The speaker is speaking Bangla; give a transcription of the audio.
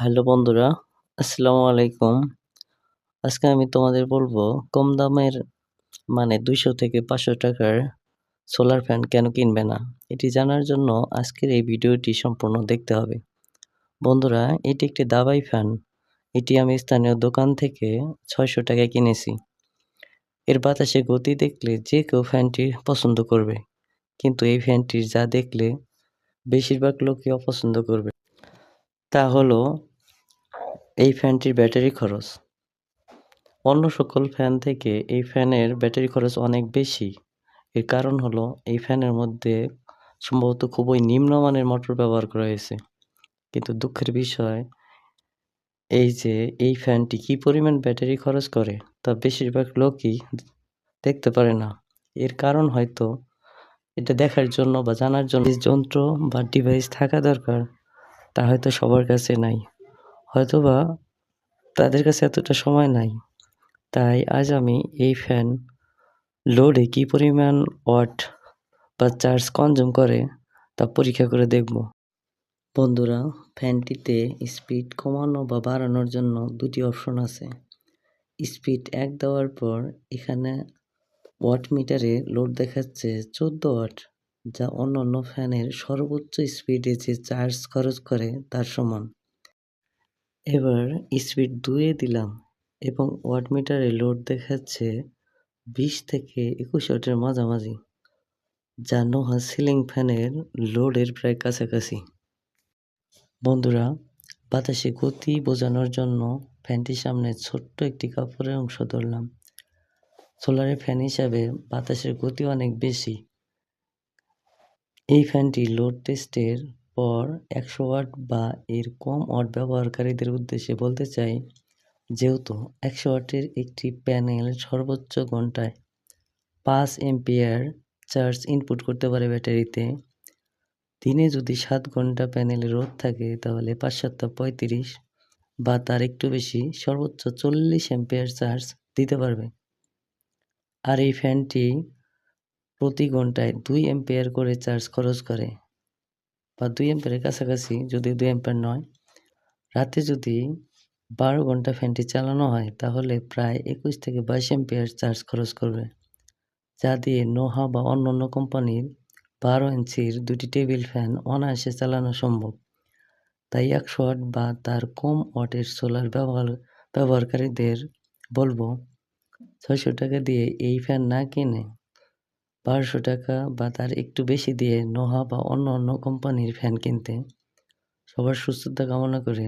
হ্যালো বন্ধুরা, আসসালামু আলাইকুম। আজকে আমি তোমাদের বলব, কম দামের মানে দুইশো থেকে পাঁচশো টাকার সোলার ফ্যান কেন কিনবে না? এটি জানার জন্য আজকের এই ভিডিওটি সম্পূর্ণ দেখতে হবে। বন্ধুরা, এটি একটি দাবাই ফ্যান এটি আমি স্থানীয় দোকান থেকে ছয়শো টাকায় কিনেছি। এর বাতাসে গতি দেখলে যে কেউ ফ্যানটি পছন্দ করবে। কিন্তু এই ফ্যানটির যা দেখলে, বেশিরভাগ লোকই অপছন্দ করবে। তা হলো এই ফ্যানটির ব্যাটারি খরচ? অন্য সকল ফ্যান থেকে এই ফ্যানের ব্যাটারি খরচ অনেক বেশি। এর কারণ হলো, এই ফ্যানের মধ্যে সম্ভবত খুবই নিম্নমানের মোটর ব্যবহার করা হয়েছে। কিন্তু দুঃখের বিষয়, এই যে এই ফ্যানটি কি পরিমাণ ব্যাটারি খরচ করে, তা বেশিরভাগ লোকই দেখতে পারে না। এর কারণ হয়তো এটা দেখার জন্য বা জানার জন্য, যন্ত্র বা ডিভাইস থাকা দরকার, তা হয়তো সবার কাছে নাই। হয়তোবা তাদের কাছে এতটা সময় নাই। তাই আজ আমি এই ফ্যান লোডে কী পরিমাণ ওয়াট বা চার্জ কনজিউম করে তা পরীক্ষা করে দেখব। বন্ধুরা, ফ্যানটিতে স্পিড কমানো বা বাড়ানোর জন্য দুটি অপশন আছে। স্পিড এক দেওয়ার পর এখানে ওয়াট মিটারে লোড দেখাচ্ছে চোদ্দ ওয়াট, যা অন্য অন্য ফ্যানের সর্বোচ্চ স্পিডে যে চার্জ খরচ করে তার সমান। এবার স্পিড দুয়ে দিলাম এবং ওয়াট মিটারে লোড দেখাচ্ছে বিশ থেকে একুশ ওয়াটের মাঝামাঝি, যা নোহা সিলিং ফ্যানের লোডের প্রায় কাছাকাছি। বন্ধুরা, বাতাসে গতি বোঝানোর জন্য ফ্যানটির সামনে ছোট্ট একটি কাপড়ের অংশ ধরলাম। সোলারের ফ্যান হিসাবে বাতাসের গতি অনেক বেশি। এই ফ্যানটি লোড টেস্টের পর একশো ওয়াট বা এর কম ওয়াট ব্যবহারকারীদের উদ্দেশ্যে বলতে চাই, যেহেতু একশো ওয়াটের একটি প্যানেল সর্বোচ্চ ঘন্টায় পাঁচ এম্পিয়ার চার্জ ইনপুট করতে পারে ব্যাটারিতে। দিনে যদি সাত ঘণ্টা প্যানেলে রোদ থাকে, তাহলে পাঁচ সাতটা পঁয়ত্রিশ বা তার একটু বেশি সর্বোচ্চ চল্লিশ এম্পিয়ার চার্জ দিতে পারবে। আর এই ফ্যানটি প্রতি ঘন্টায় দুই এম্পিয়ার করে চার্জ খরচ করে। বা দুই এম্পিয়ারের কাছাকাছি যদি দুই এম্পিয়ার নয়, রাতে যদি বারো ঘণ্টা ফ্যানটি চালানো হয়, তাহলে প্রায় একুশ থেকে বাইশ এম্পিয়ার চার্জ খরচ করবে। যা দিয়ে নোহা বা অন্য অন্য কোম্পানির বারো ইঞ্চির দুটি টেবিল ফ্যান অনায়াসে চালানো সম্ভব। তাই একশো ওয়াট বা তার কম ওয়াটের সোলার ব্যবহার, ব্যবহারকারীদের বলব, ছয়শো টাকা দিয়ে এই ফ্যান না কিনে বারোশো টাকা বা তার একটু বেশি দিয়ে নোহা বা অন্য অন্য কোম্পানির ফ্যান কিনতে। সবার সুস্থতা কামনা করে